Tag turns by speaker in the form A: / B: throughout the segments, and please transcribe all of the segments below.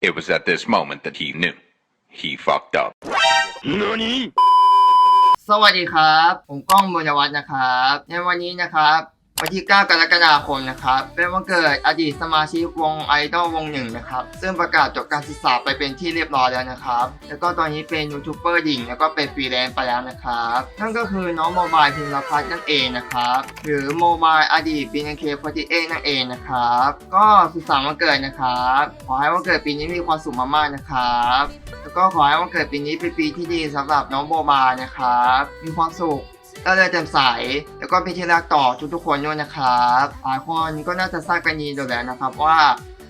A: It was at this moment that he knew. He fucked up.
B: สวัสดีครับ ผมก้องบุญวัฒน์นะครับ ในวันนี้นะครับ วันที่ 9 กรกฎาคมนะครับ เป็นวันเกิดอดีตสมาชิกวงไอดอลวงหนึ่งนะครับ ซึ่งประกาศจบการศึกษาไปเป็นที่เรียบร้อยแล้วนะครับ แล้วก็ตอนนี้เป็นยูทูบเบอร์หญิงแล้วก็เป็นฟรีแลนซ์ไปแล้วนะครับ นั่นก็คือน้องโมบายพิมพ์พัฒน์นั่นเองนะครับ หรือโมบายอดีต BNK48 นั่นเองนะครับ ก็สุขสันต์วันเกิดนะครับ ขอให้วันเกิดปีนี้มีความสุขมากๆนะครับ แล้วก็ขอให้วันเกิดปีนี้เป็นปีที่ดีสำหรับน้องโบบายนะครับ มีความสุข ก็เลยแจ่มใส แล้วก็เป็นที่รักต่อทุกๆคนด้วยนะครับหลายคนก็น่าจะทราบกันดีอยู่แล้วนะครับว่า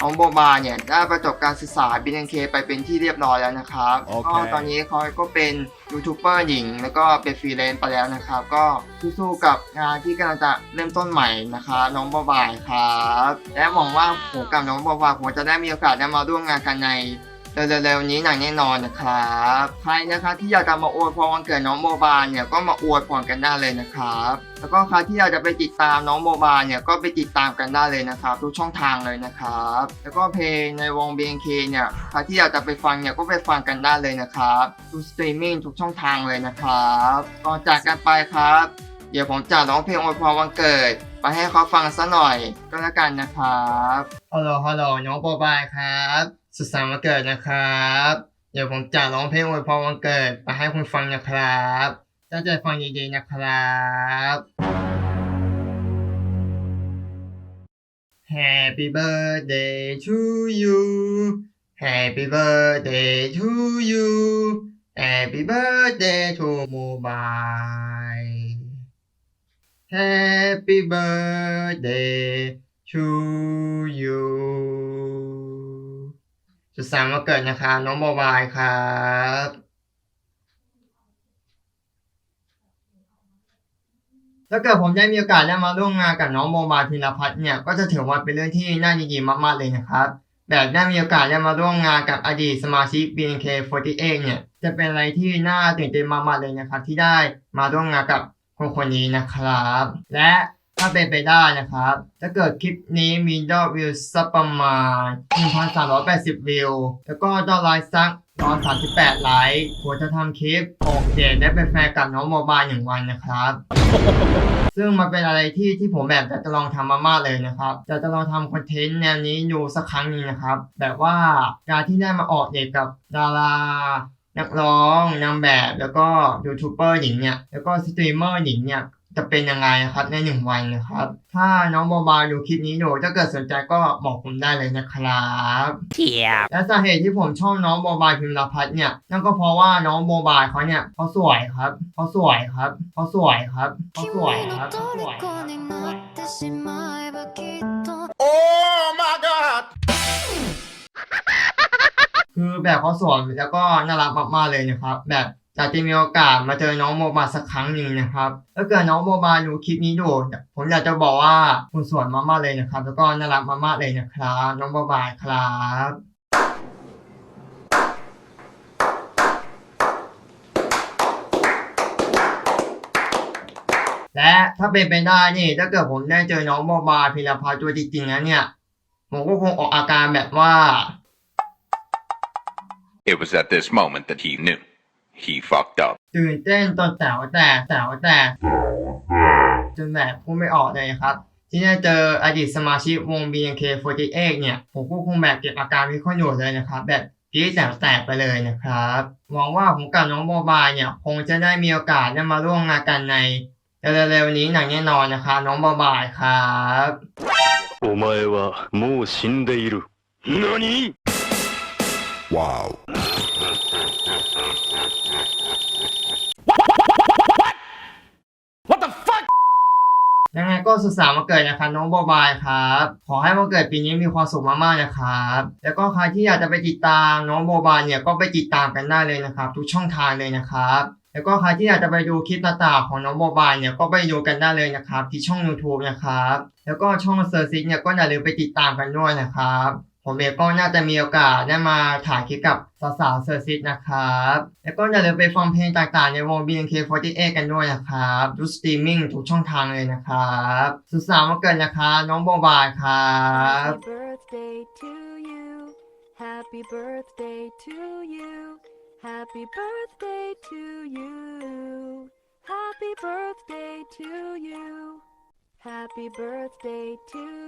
B: น้องโบบาเนี่ยได้ประจบการศึกษา BNK ไปเป็นที่เรียบร้อยแล้วนะครับ
C: โอเค
B: ก็ตอนนี้เขาก็เป็นยูทูบเบอร์หญิง แล้วก็เป็นฟรีแลนซ์ไปแล้วนะครับ ก็สู้ๆกับงานที่กำลังจะเริ่มต้นใหม่นะคะน้องโบบายครับ และหวังว่าผมกับน้องโบบายผมจะได้มีโอกาสได้มาร่วมงานกันใน เร็วๆนี้หนังแน่นอนนะครับใครนะคะที่อยากจะมาอวยพรวันเกิดน้องโมบายเนี่ยก็มาอวยพรกันได้เลยนะครับแล้วก็ใครที่อยากจะไปติดตามน้องโมบายเนี่ยก็ไปติดตามกันได้เลยนะครับทุกช่องทางเลยนะครับ แล้วก็เพลงในวง BNK เนี่ยใครที่อยากจะไปฟังเนี่ยก็ไปฟังกันได้เลยนะครับทุกสตรีมมิ่งทุกช่องทางเลยนะครับก่อนจากกันไปครับ เดี๋ยวผมจะร้องเพลงอวยพรวันเกิดไปให้เขาฟังซะหน่อยก็แล้วกันนะครับฮัลโหลฮัลโหลน้องโบบายครับ สุขสันต์วันเกิดนะครับ เดี๋ยวผมจะร้องเพลงอวยพรวันเกิดไปให้คุณฟังนะครับตั้งใจฟังดีๆนะครับ Happy birthday to you Happy birthday to you Happy birthday to mobile Happy birthday to you สุดสันต์วันเกิดนะคะน้องโมบายครับถ้าเกิดผมได้มีโอกาสได้มาร่วมงานกับน้องโมบายพิรพัฒน์เนี่ยก็จะถือว่าเป็นเรื่องที่น่ายินดีมากๆเลยนะครับ แบบได้มีโอกาสได้มาร่วมงานกับอดีตสมาชิก BNK48 เนี่ยจะเป็นอะไรที่น่าตื่นเต้นมากๆเลยนะครับ ที่ได้มาร่วมงานกับคนคนนี้นะครับ และ ถ้าเป็นไปได้นะครับ ถ้าเกิดคลิปนี้มียอดวิวสักประมาณ 1,380 วิว แล้วก็ยอดไลค์สัก138 ไลค์ผมจะทำคลิป6เดทได้เป็นแฟนกับน้องโมบายหนึ่งวันนะครับ ซึ่งมันเป็นอะไรที่ที่ผมแบบจะลองทำมามากเลยนะครับ จะจะลองทำคอนเทนต์แนวนี้ดูสักครั้งหนึงนะครับ แบบว่าการที่ได้มาออกเดทกับดารานักร้องนางแบบแล้วก็ยูทูบเบอร์หญิงเนี่ยแล้วก็สตรีมเมอร์หญิงเนี่ย จะเป็นยังไงครับในหนึ่งวันเลยครับ ถ้าน้องโมบายดูคลิปนี้อยู่ถ้าเกิดสนใจก็บอกผมได้เลยนะครับ
C: เทียบ
B: และสาเหตุที่ผมชอบน้องโมบายพิมลพัฒน์เนี่ยนั่นก็เพราะว่าน้องโมบายเขาเนี่ยเขาสวยครับเขาสวยครับเขาสวยครับเขาสวยครับเขาสวย
D: โอ้
C: มา
B: คือแบบเขาสวยแล้วก็น่ารักมากๆเลยนะครับแบบ อยากจะมีโอกาสมาเจอน้องโมบายสักครั้งหนึ่งนะครับถ้าเกิดน้องโมบายดูคลิปนี้ดูผมอยากจะบอกว่าคุณสวยมากๆเลยนะครับ แล้วก็น่ารักมากๆเลยนะครับ น้องโมบายครับและถ้าเป็นไปได้นี่ถ้าเกิดผมได้เจอน้องโมบายพิรพัฒน์ตัวจริงๆแล้วเนี่ยผมก็คงออกอาการแบบว่า
A: It was at this moment that he knew. He fucked up.
B: ตื่นเต้นจนแต๋วแตกแต๋วแตกจนแบบพูดไม่ออกเลยครับ ที่ได้เจออดีตสมาชิกวง BNK48 เนี่ย ผมก็คงแบบเก็บอาการไม่ค่อยอยู่เลยนะครับ แบบกรีดแต๋วแตกไปเลยนะครับหวังว่าผมกับน้องโมบายเนี่ย คงจะได้มีโอกาสได้มาร่วมงานกันในเร็วๆนี้หนังแน่นอนนะครับน้องโมบายครับ
E: お前はもう死んでいる。何
C: ว้าว
B: ก็สุขสันมาเกิดนะครับน้องโบบายครับ ขอให้มาเกิดปีนี้มีความสุขมากๆนะครับ แล้วก็ใครที่อยากจะไปติดตามน้องโบบายเนี่ยก็ไปติดตามกันได้เลยนะครับ ทุกช่องทางเลยนะครับแล้วก็ใครที่อยากจะไปดูคลิปต่างๆของน้องโบบายเนี่ยก็ไปดูกันได้เลยนะครับ ที่ช่อง YouTube นะครับ แล้วก็ช่องเซอร์ซิสเนี่ยก็อย่าลืมไปติดตามกันด้วยนะครับ ผมเองก็น่าจะมีโอกาสได้มาถ่ายคลิปกับสาวๆเซอร์ซิสนะครับ แล้วก็อย่าลืมไปฟังเพลงต่างๆในวง BNK48 กันด้วยนะครับดูสตรีมมิ่งทุกช่องทางเลยนะครับสุดสาวันเกิดนะคะน้องโบบายครับ
D: Happy birthday to you
F: Happy birthday to you. Happy birthday to you. Happy birthday to